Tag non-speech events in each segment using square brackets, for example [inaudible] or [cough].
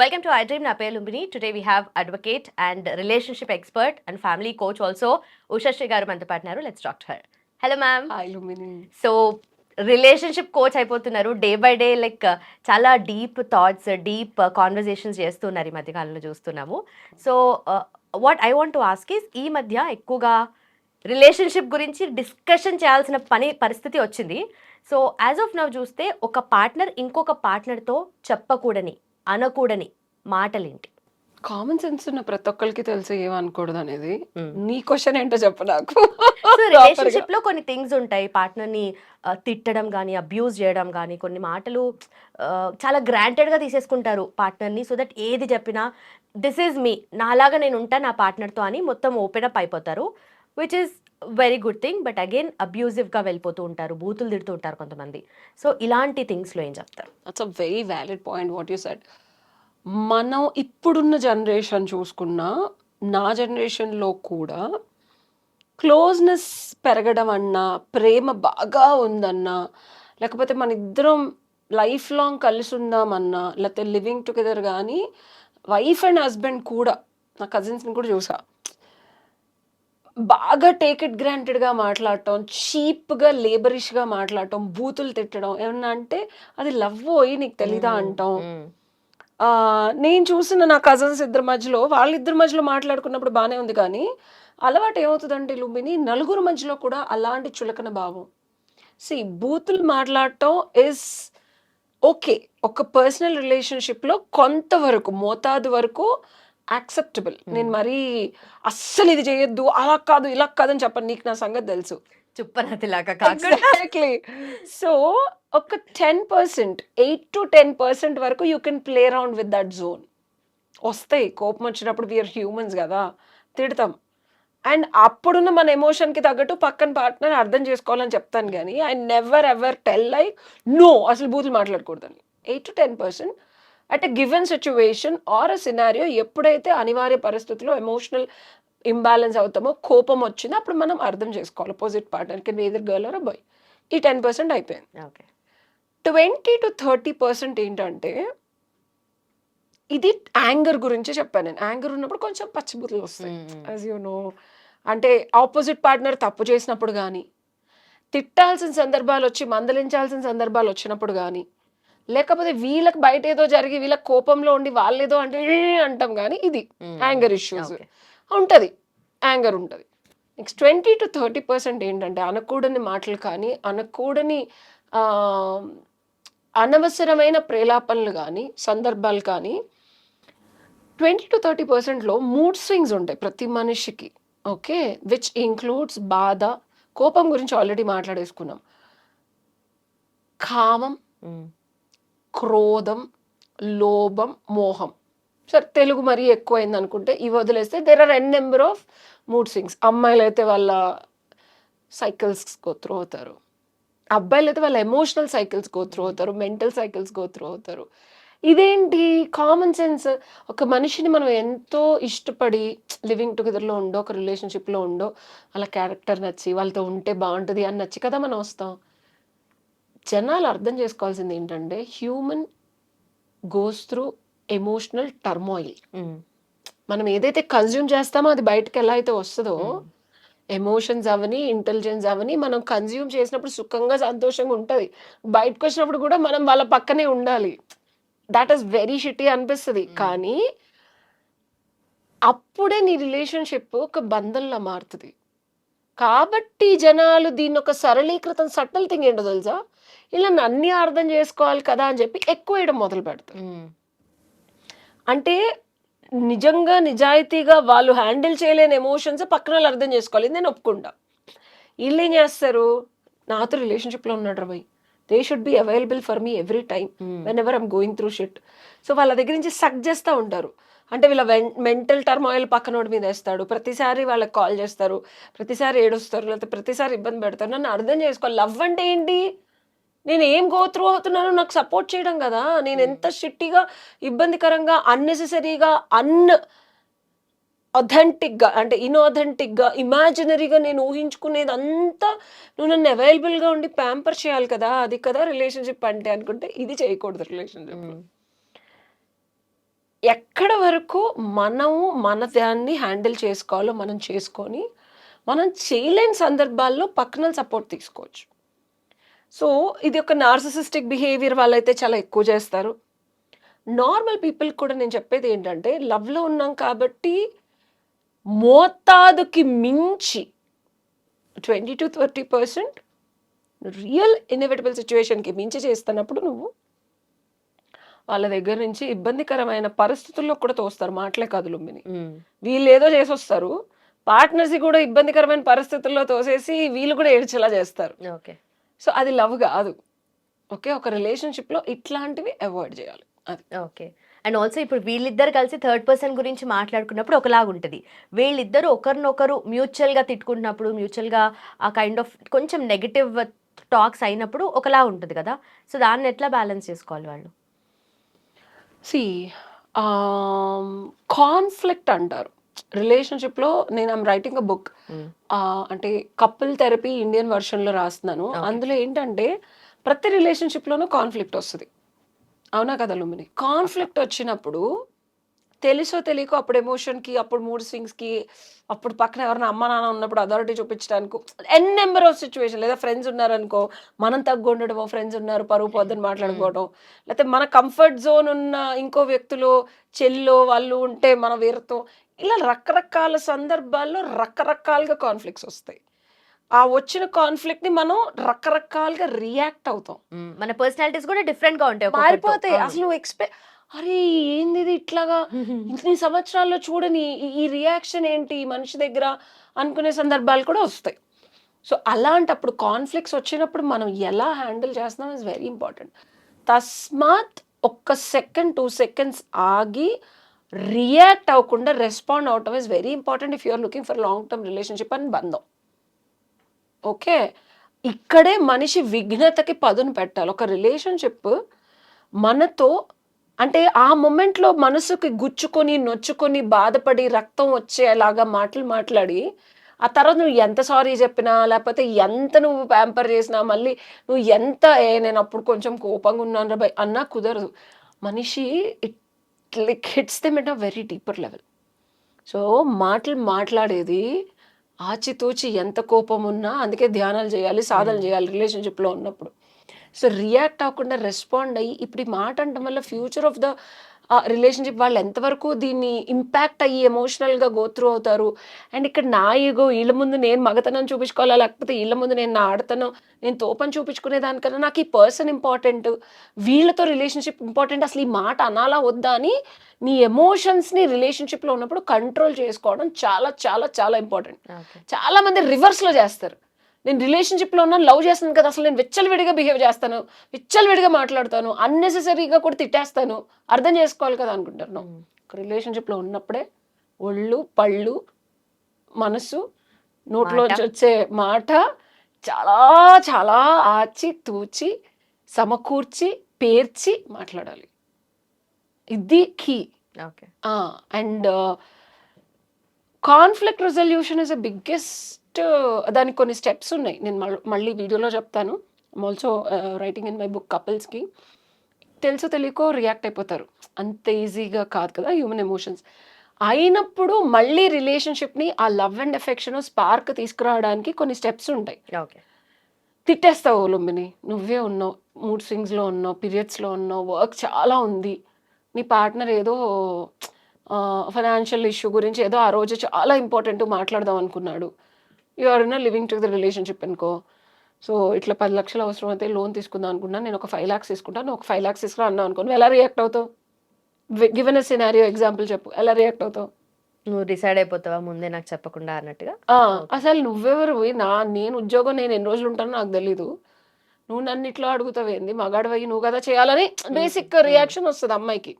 Welcome to iDream. నా పేరు Lumbini. Today we have advocate and relationship expert and family coach also Ushasri garu మనతో పాటున్నారు let's talk to her hello ma'am hi Lumini so relationship coach అయిపోతున్నారు. Day by day like చాలా deep thoughts deep conversations చేస్తున్నారు ఈ మధ్య కాలంలో చూస్తున్నాము so what I want to ask is ఈ మధ్య ఎక్కువగా రిలేషన్షిప్ గురించి డిస్కషన్ చేయాల్సిన పని పరిస్థితి వచ్చింది. సో యాజ్ ఆఫ్ నవ్ చూస్తే ఒక పార్ట్నర్ ఇంకొక పార్ట్నర్తో చెప్పకూడని అనకూడని మాటలేంటి? కామన్ సెన్స్ ఉన్న ప్రతి ఒక్కరికి తెలుసు ఏమనకూడదు అనేది. నీ క్వశ్చన్ ఏంటో చెప్పు నాకు. రిలేషన్షిప్లో కొన్ని థింగ్స్ ఉంటాయి. పార్ట్నర్ని తిట్టడం కానీ అబ్యూజ్ చేయడం కానీ కొన్ని మాటలు చాలా గ్రాంటెడ్గా తీసేసుకుంటారు పార్ట్నర్ని. సో దట్ ఏది చెప్పినా దిస్ ఈజ్ మీ నాలాగా నేను ఉంటా నా partner తో అని మొత్తం ఓపెన్ అప్ అయిపోతారు. Which is very good thing but again అబ్యూజివ్గా వెళ్ళిపోతూ ఉంటారు బూతులు తిడుతూ ఉంటారు కొంతమంది. సో ఇలాంటి థింగ్స్లో ఏం చెప్తారు? That's a very valid point what you said మనం ఇప్పుడున్న జనరేషన్ చూసుకున్నా నా జనరేషన్లో కూడా క్లోజ్నెస్ పెరగడం అన్నా ప్రేమ బాగా ఉందన్నా లేకపోతే మన ఇద్దరం లైఫ్ లాంగ్ కలిసి ఉందామన్నా లేకపోతే లివింగ్ టుగెదర్ కానీ వైఫ్ అండ్ హస్బెండ్ కూడా నా కజిన్స్ని కూడా చూసా. బాగా టేక్ ఇట్ గ్రాంటెడ్గా మాట్లాడటం చీప్గా లేబరిష్గా మాట్లాడటం బూతులు తిట్టడం ఏమన్నా అంటే అది లవ్ పోయి నీకు తెలీదా అంటాం. ఆ, నేను చూసిన నా కజిన్స్ ఇద్దరి మధ్యలో వాళ్ళిద్దరి మధ్యలో మాట్లాడుకున్నప్పుడు బాగానే ఉంది కానీ అలవాటు ఏమవుతుందంటే లుంబిని నలుగురు మధ్యలో కూడా అలాంటి చులకన భావం. సి బూతులు మాట్లాడటం ఇస్ ఓకే ఒక పర్సనల్ రిలేషన్షిప్లో కొంతవరకు మోతాదు వరకు యాక్సెప్టబుల్ నేను మరీ అస్సలు ఇది చేయొద్దు అలా కాదు ఇలా కాదని చెప్పను. నీకు నా సంగతి తెలుసు. చుప్పనతిలాగా ఎగ్జాక్ట్లీ సో ఒక ten percent eight to ten percent వరకు you can play around with that zone వస్తాయి. కోపం వచ్చినప్పుడు వీఆర్ హ్యూమన్స్ కదా. తిడతాం. అండ్ అప్పుడున్న మన ఎమోషన్కి తగ్గట్టు పక్కన పార్ట్నర్ అర్థం చేసుకోవాలని చెప్తాను కానీ I never ever tell like no అసలు బూతులు మాట్లాడకూడదని. Eight to ten percent at a given situation or a scenario ఎప్పుడైతే అనివార్య పరిస్థితుల్లో ఎమోషనల్ ఇంబ్యాలెన్స్ అవుతామో కోపం వచ్చిందో అప్పుడు మనం అర్థం చేసుకోవాలి. అపోజిట్ పార్ట్నర్కి ఎదురు గర్ల్ ఆర్ బాయ్ ఈ టెన్ పర్సెంట్ అయిపోయింది. ట్వంటీ టు థర్టీ పర్సెంట్ ఏంటంటే ఇది యాంగర్ గురించి చెప్పాను నేను. యాంగర్ ఉన్నప్పుడు కొంచెం పచ్చిబుద్ధులు వస్తాయి. యాజ్ యూ నో అంటే ఆపోజిట్ పార్ట్నర్ తప్పు చేసినప్పుడు కానీ తిట్టాల్సిన సందర్భాలు వచ్చి మందలించాల్సిన సందర్భాలు వచ్చినప్పుడు కానీ లేకపోతే వీళ్ళకి బయట ఏదో జరిగి వీళ్ళకి కోపంలో ఉండి వాళ్ళేదో అంటే అంటాం కానీ ఇది యాంగర్ ఇష్యూస్. ఉంటుంది. యాంగర్ ఉంటుంది. Next twenty to thirty percent ఏంటంటే అనకూడని మాటలు కానీ అనకూడని ఆ, అనవసరమైన ప్రేలాపనలు కానీ సందర్భాలు కానీ ట్వంటీ టు థర్టీ పర్సెంట్లో మూడ్ స్వింగ్స్ ఉంటాయి ప్రతి మనిషికి. ఓకే? విచ్ ఇంక్లూడ్స్ బాధ కోపం గురించి ఆల్రెడీ మాట్లాడేసుకున్నాం. కామం క్రోధం లోభం మోహం. సరే తెలుగు మరీ ఎక్కువైంది అనుకుంటే ఇవి వదిలేస్తే there are n number of mood swings అమ్మాయిలు అయితే వాళ్ళ సైకిల్స్ త్రూ అవుతారు. అబ్బాయిలు అయితే వాళ్ళ ఎమోషనల్ సైకిల్స్ త్రూ అవుతారు మెంటల్ సైకిల్స్ త్రూ అవుతారు. ఇదేంటి? కామన్ సెన్స్ ఒక మనిషిని మనం ఎంతో ఇష్టపడి లివింగ్ టుగెదర్లో ఉండో ఒక రిలేషన్షిప్లో ఉండో వాళ్ళ క్యారెక్టర్ నచ్చి వాళ్ళతో ఉంటే బాగుంటుంది అని నచ్చి కదా మనం వస్తాం. జనాలు అర్థం చేసుకోవాల్సింది ఏంటంటే human goes through emotional turmoil మనం ఏదైతే కన్జ్యూమ్ చేస్తామో అది బయటకు ఎలా అయితే వస్తుందో ఎమోషన్స్ అవని ఇంటెలిజెన్స్ అవని మనం కన్జ్యూమ్ చేసినప్పుడు సుఖంగా సంతోషంగా ఉంటుంది. బయటకు వచ్చినప్పుడు కూడా మనం వాళ్ళ పక్కనే ఉండాలి. దాట్ ఈస్ వెరీ షిటీ అనిపిస్తుంది. కానీ అప్పుడే నీ రిలేషన్షిప్ ఒక బంధంలా మారుతుంది. కాబట్టి జనాలు దీన్ని ఒక సరళీకృతం సట్టల్ థింగ్ ఏంటో తెలుసా? ఇలా అన్నీ అర్థం చేసుకోవాలి కదా అని చెప్పి ఎక్కువ వేయడం మొదలు పెడతారు అంటే నిజంగా నిజాయితీగా వాళ్ళు హ్యాండిల్ చేయలేని ఎమోషన్స్ పక్కన వాళ్ళు అర్థం చేసుకోవాలి. నేను ఒప్పుకుంటా. వీళ్ళు ఏం చేస్తారు? నాతో రిలేషన్షిప్లో ఉన్నాడు రా భయ్ they should be available for me every time whenever I'm going through shit so వాళ్ళ దగ్గర నుంచి సక్ చేస్తూ ఉంటారు. అంటే వీళ్ళ మెంటల్ టర్మాయిల్ పక్కనోడి మీద వేస్తాడు. ప్రతిసారి వాళ్ళకి కాల్ చేస్తారు. ప్రతిసారి ఏడుస్తారు. లేకపోతే ప్రతిసారి ఇబ్బంది పెడతారు. నన్ను అర్థం చేసుకోవాలి లవ్ అంటే ఏంటి? నేను ఏం గో త్రూ అవుతున్నానో నాకు సపోర్ట్ చేయడం కదా. నేను ఎంత షిట్టిగా ఇబ్బందికరంగా అన్నెసెసరీగా అన్ అథెంటిక్గా అంటే ఇన్ఆథెంటిక్గా ఇమాజినరీగా నేను ఊహించుకునేది అంతా నువ్వు నన్ను అవైలబుల్గా ఉండి ప్యాంపర్ చేయాలి కదా. అది కదా రిలేషన్షిప్ అంటే అనుకుంటే ఇది చేయకూడదు రిలేషన్షిప్ ఎక్కడ వరకు మనము మన దాన్ని హ్యాండిల్ చేసుకోవాలో మనం చేసుకొని మనం చేయలేని సందర్భాల్లో పక్కన సపోర్ట్ తీసుకోవచ్చు. సో ఇది ఒక నార్సిసిస్టిక్ బిహేవియర్ వాళ్ళైతే చాలా ఎక్కువ చేస్తారు. నార్మల్ పీపుల్ కూడా నేను చెప్పేది ఏంటంటే లవ్లో ఉన్నాం కాబట్టి మోతాదుకి మించి twenty to thirty percent real inevitable సిచ్యువేషన్కి మించి చేస్తున్నప్పుడు నువ్వు వాళ్ళ దగ్గర నుంచి ఇబ్బందికరమైన పరిస్థితుల్లో కూడా తోస్తారు మాటలే కాదు లుమ్మిని వీళ్ళు ఏదో చేసి వస్తారు పార్ట్నర్స్ కూడా ఇబ్బందికరమైన పరిస్థితుల్లో తోసేసి వీళ్ళు కూడా ఏడ్చేలా చేస్తారు. ఓకే. సో అది లవ్ కాదు. ఓకే? ఒక రిలేషన్షిప్లో ఇట్లాంటివి అవాయిడ్ చేయాలి. అది. ఓకే. అండ్ ఆల్సో ఇప్పుడు వీళ్ళిద్దరు కలిసి థర్డ్ పర్సన్ గురించి మాట్లాడుకున్నప్పుడు ఒకలాగా ఉంటుంది వీళ్ళిద్దరు ఒకరినొకరు మ్యూచువల్గా తిట్టుకుంటున్నప్పుడు మ్యూచువల్గా ఆ కైండ్ ఆఫ్ కొంచెం నెగిటివ్ టాక్స్ అయినప్పుడు ఒకలా ఉంటుంది కదా? సో దాన్ని ఎట్లా బ్యాలెన్స్ చేసుకోవాలి వాళ్ళు? సి కాన్ఫ్లిక్ట్ అంటారు. రిలేషన్షిప్లో నేను ఐమ్ రైటింగ్ అ బుక్. అంటే కపుల్ థెరపీ ఇండియన్ వర్షన్లో రాస్తున్నాను. అందులో ఏంటంటే ప్రతి రిలేషన్షిప్ లోనూ కాన్ఫ్లిక్ట్ వస్తుంది. అవునా కదా లుమిని కాన్ఫ్లిక్ట్ వచ్చినప్పుడు తెలుసో తెలియకో అప్పుడు ఎమోషన్కి అప్పుడు మూడ్ స్వింగ్స్కి అప్పుడు పక్కన ఎవరైనా అమ్మ నాన్న ఉన్నప్పుడు అథారిటీ చూపించడానికి ఎన్ నెంబర్ ఆఫ్ సిచ్యువేషన్ లేదా ఫ్రెండ్స్ ఉన్నారనుకో మనం తగ్గు ఉండడమో ఫ్రెండ్స్ ఉన్నారు పరువు పొద్దున మాట్లాడుకోవడం లేకపోతే మన కంఫర్ట్ జోన్ ఉన్న ఇంకో వ్యక్తులు చెల్లో వాళ్ళు ఉంటే మన వీరితో ఇలా రకరకాల సందర్భాల్లో రకరకాలుగా కాన్ఫ్లిక్ట్స్ వస్తాయి. ఆ వచ్చిన కాన్ఫ్లిక్ట్ని మనం రకరకాలుగా రియాక్ట్ అవుతాం. మన పర్సనాలిటీస్ కూడా డిఫరెంట్గా ఉంటాయి. మారిపోతాయి. అసలు ఎక్స్పెక్ట్ అరే ఏంది ఇది ఇట్లాగా? [laughs] ఇన్ని సంవత్సరాల్లో చూడని ఈ- రియాక్షన్ ఏంటి? మనిషి దగ్గర అనుకునే సందర్భాలు కూడా వస్తాయి. సో అలాంటప్పుడు కాన్ఫ్లిక్ట్స్ వచ్చినప్పుడు మనం ఎలా హ్యాండిల్ చేస్తున్నాం ఇస్ వెరీ ఇంపార్టెంట్ తస్మాత్ ఒక్క సెకండ్ టూ సెకండ్స్ ఆగి రియాక్ట్ అవ్వకుండా రెస్పాండ్ అవటం is very important if you're looking for long term relationship అని బంధం. ఓకే ఇక్కడే మనిషి విఘ్నతకి పదును పెట్టాలి. ఒక రిలేషన్షిప్ మనతో అంటే ఆ మూమెంట్లో మనసుకి గుచ్చుకొని నొచ్చుకొని బాధపడి రక్తం వచ్చేలాగా మాటలు మాట్లాడి ఆ తర్వాత నువ్వు ఎంత సారీ చెప్పినా లేకపోతే ఎంత నువ్వు ప్యాంపర్ చేసినా మళ్ళీ నువ్వు ఎంత ఏ నేను అప్పుడు కొంచెం కోపంగా ఉన్నాను రా భయ్" అన్నా కుదరదు. మనిషి it like hits them at a very deeper level so మాటలు మాట్లాడేది ఆచితూచి ఎంత కోపం ఉన్నా అందుకే ధ్యానాలు చేయాలి సాధనలు చేయాలి రిలేషన్షిప్లో ఉన్నప్పుడు. సో రియాక్ట్ అవ్వకుండా రెస్పాండ్ అయ్యి ఇప్పుడు ఈ మాట అనడం వల్ల ఫ్యూచర్ ఆఫ్ ద రిలేషన్షిప్ వాళ్ళు ఎంతవరకు దీన్ని ఇంపాక్ట్ అయ్యి ఎమోషనల్గా గోత్రూ అవుతారు? అండ్ ఇక్కడ నా ఈగో వీళ్ళ ముందు నేను మగతనం చూపించుకోవాలా? లేకపోతే వీళ్ళ ముందు నేను నా ఆడతనం నేను తోపని చూపించుకునే దానికన్నా నాకు ఈ పర్సన్ ఇంపార్టెంట్ వీళ్ళతో రిలేషన్షిప్ ఇంపార్టెంట్ అసలు ఈ మాట అనాలా వద్దా అని నీ ఎమోషన్స్ని రిలేషన్షిప్లో ఉన్నప్పుడు కంట్రోల్ చేసుకోవడం చాలా చాలా చాలా ఇంపార్టెంట్ ఓకే. చాలా మంది రివర్స్లో చేస్తారు. నేను రిలేషన్షిప్లో ఉన్నాను లవ్ చేస్తాను కదా అసలు నేను విచ్చలవిడిగా బిహేవ్ చేస్తాను విచ్చలవిడిగా మాట్లాడతాను అన్నెసెసరీగా కూడా తిట్టేస్తాను అర్థం చేసుకోవాలి కదా. ఒక రిలేషన్షిప్లో ఉన్నప్పుడే ఒళ్ళు పళ్ళు మనసు నోట్లోంచి. వచ్చే మాట చాలా చాలా ఆచి తూచి సమకూర్చి పేర్చి మాట్లాడాలి. ఇది key okay and conflict resolution is a biggest దానికి కొన్ని స్టెప్స్ ఉన్నాయి. నేను మళ్ళీ వీడియోలో చెప్తాను. Also writing in my book కపుల్స్కి తెలుసో తెలియకో రియాక్ట్ అయిపోతారు. అంత ఈజీగా కాదు కదా హ్యూమన్ ఎమోషన్స్ అయినప్పుడు మళ్ళీ రిలేషన్షిప్ని ఆ లవ్ అండ్ ఎఫెక్షన్ స్పార్క్ తీసుకురావడానికి కొన్ని స్టెప్స్ ఉంటాయి. ఓకే. తిట్టేస్తావు లుంబిని. నువ్వే ఉన్నావు. మూడ్ స్వింగ్స్లో ఉన్నావు. పీరియడ్స్లో ఉన్నావు. వర్క్ చాలా ఉంది. నీ పార్ట్నర్ ఏదో ఫైనాన్షియల్ ఇష్యూ గురించి ఏదో ఆ రోజు చాలా ఇంపార్టెంట్ మాట్లాడదాం అనుకున్నాడు. You are in living to the relationship అనుకో. సో ఇట్లా పది లక్షలు అవసరం అయితే లోన్ తీసుకుందాం అనుకున్నా నేను ఒక ఫైవ్ ల్యాక్స్ తీసుకుంటాను ఒక ఫైవ్ ల్యాక్స్ తీసుకురా అన్నా అనుకో నువ్వు ఎలా రియాక్ట్ అవుతావు? గివెన్ అ సినారియో ఎగ్జాంపుల్ చెప్పు ఎలా రియాక్ట్ అవుతావు? నువ్వు డిసైడ్ అయిపోతావా? ముందే నాకు చెప్పకుండా అన్నట్టుగా? అసలు నువ్వెవరు నా నేను ఉద్యోగం నేను ఎన్ని రోజులు ఉంటానో నాకు తెలీదు. నువ్వు నన్ను ఇట్లా అడుగుతావేంది? మగాడివయ్యి నువ్వు కదా చేయాలని బేసిక్ రియాక్షన్ వస్తుంది అమ్మాయికి.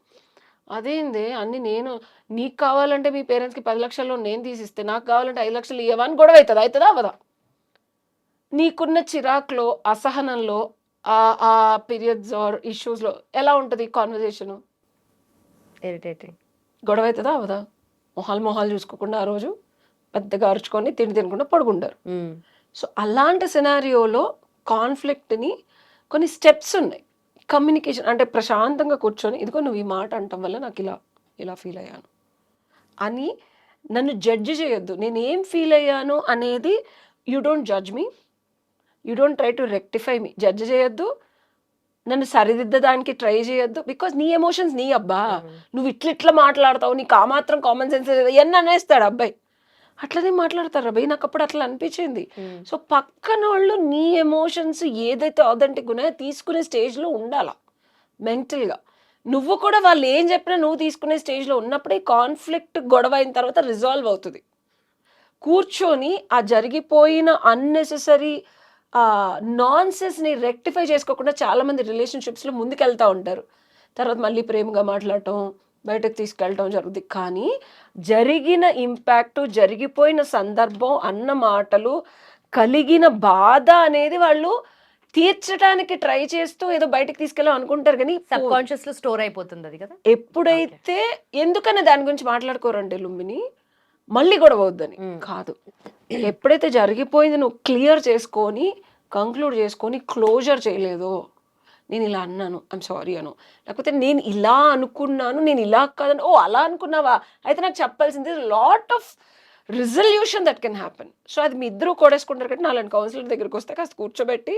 అదేంది? అన్ని నేను నీకు కావాలంటే మీ పేరెంట్స్కి పది లక్షల్లో నేను తీసిస్తే నాకు కావాలంటే ఐదు లక్షలు ఇవ్వని గొడవ అవుతుంది అవుతుందా అవదా నీకున్న చిరాకులో అసహనంలో ఆ ఆ పీరియడ్స్ ఆర్ ఇష్యూస్లో ఎలా ఉంటుంది కాన్వర్జేషను ఇరిటేటింగ్ గొడవ అవుతుందా అవదా మొహాలు మొహాలు చూసుకోకుండా ఆ రోజు పెద్దగా అరుచుకొని తిండి తినకుండా పడుకుంటారు. సో అలాంటి సినారియోలో కాన్ఫ్లిక్ట్ని కొన్ని స్టెప్స్ ఉన్నాయి. కమ్యూనికేషన్ అంటే ప్రశాంతంగా కూర్చొని ఇదిగో నువ్వు ఈ మాట అంటం వల్ల నాకు ఇలా ఇలా ఫీల్ అయ్యాను. అని నన్ను జడ్జి చేయొద్దు. నేను ఏం ఫీల్ అయ్యాను అనేది you don't judge me you don't try to rectify me judge చేయొద్దు. నన్ను సరిదిద్దడానికి ట్రై చేయొద్దు. బికాజ్ నీ ఎమోషన్స్ నీ అబ్బా. నువ్వు ఇట్లా ఇట్లా మాట్లాడతావు. నీకు ఆ మాత్రం కామన్ సెన్స్ ఎన్ని అనేస్తాడు అబ్బాయి? అట్లనే మాట్లాడతారు? అబ్బాయి నాకు అప్పుడు అట్లా అనిపించింది. సో పక్కన వాళ్ళు నీ ఎమోషన్స్ ఏదైతే ఆథెంటిక్ ఉన్నాయో తీసుకునే స్టేజ్లో ఉండాలా? మెంటల్గా. నువ్వు కూడా వాళ్ళు ఏం చెప్పినా నువ్వు తీసుకునే స్టేజ్లో ఉన్నప్పుడే కాన్ఫ్లిక్ట్ గొడవ అయిన తర్వాత రిజాల్వ్ అవుతుంది. కూర్చొని ఆ జరిగిపోయిన అన్నెసెసరీ నాన్సెస్ని రెక్టిఫై చేసుకోకుండా చాలామంది రిలేషన్షిప్స్లో ముందుకెళ్తూ ఉంటారు. తర్వాత మళ్ళీ ప్రేమగా మాట్లాడటం బయటకు తీసుకెళ్ళటం జరుగుతుంది కానీ జరిగిన ఇంపాక్ట్ జరిగిపోయిన సందర్భం అన్న మాటలు కలిగిన బాధ అనేది వాళ్ళు తీర్చడానికి ట్రై చేస్తూ ఏదో బయటకు తీసుకెళ్ళాం అనుకుంటారు కానీ సబ్ కాన్షియస్లో స్టోర్ అయిపోతుంది అది కదా? ఎప్పుడైతే ఎందుకన్నా దాని గురించి మాట్లాడుకోరంటే లుంబిని మళ్ళీ గొడవ అవుద్దని మ్మ్. కాదు. ఎప్పుడైతే జరిగిపోయింది నువ్వు క్లియర్ చేసుకొని కంక్లూడ్ చేసుకొని క్లోజర్ చేయలేదో నేను ఇలా అన్నాను ఐమ్ సారీ అను. లేకపోతే నేను ఇలా అనుకున్నాను నేను ఇలా కాదని ఓ అలా అనుకున్నావా? అయితే నాకు చెప్పాల్సింది lot of resolution that can happen so అది మీ ఇద్దరు కొడేసుకుంటారు కాబట్టి నాలుగు కౌన్సిలర్ దగ్గరికి వస్తే కాస్త కూర్చోబెట్టి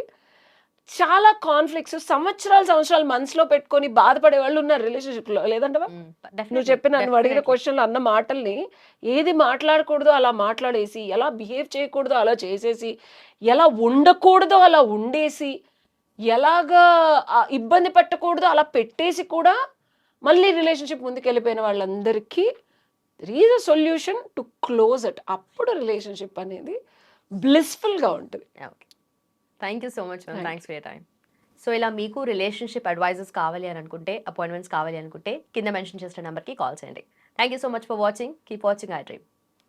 చాలా కాన్ఫ్లిక్ట్స్ సంవత్సరాలు సంవత్సరాలు మనసులో పెట్టుకొని బాధపడే వాళ్ళు ఉన్నారు రిలేషన్షిప్లో లేదంటే Mm, నువ్వు చెప్పిన నువ్వు అడిగిన క్వశ్చన్లు అన్న మాటల్ని ఏది మాట్లాడకూడదో అలా మాట్లాడేసి ఎలా బిహేవ్ చేయకూడదో అలా చేసేసి ఎలా ఉండకూడదో అలా ఉండేసి ఎలాగా ఇబ్బంది పెట్టకూడదో అలా పెట్టేసి కూడా మళ్ళీ రిలేషన్షిప్ ముందుకు వెళ్ళిపోయిన వాళ్ళందరికీ reach a solution to close at అప్పుడు రిలేషన్షిప్ అనేది బ్లిస్ఫుల్గా ఉంటుంది. Okay thank you so much thanks for your time so ఇలా మీకు రిలేషన్షిప్ అడ్వైజర్స్ కావాలి అని అనుకుంటే అపాయింట్మెంట్స్ కావాలి అనుకుంటే కింద మెన్షన్ చేసిన నెంబర్కి కాల్ చేయండి. Thank you so much for watching keep watching iDream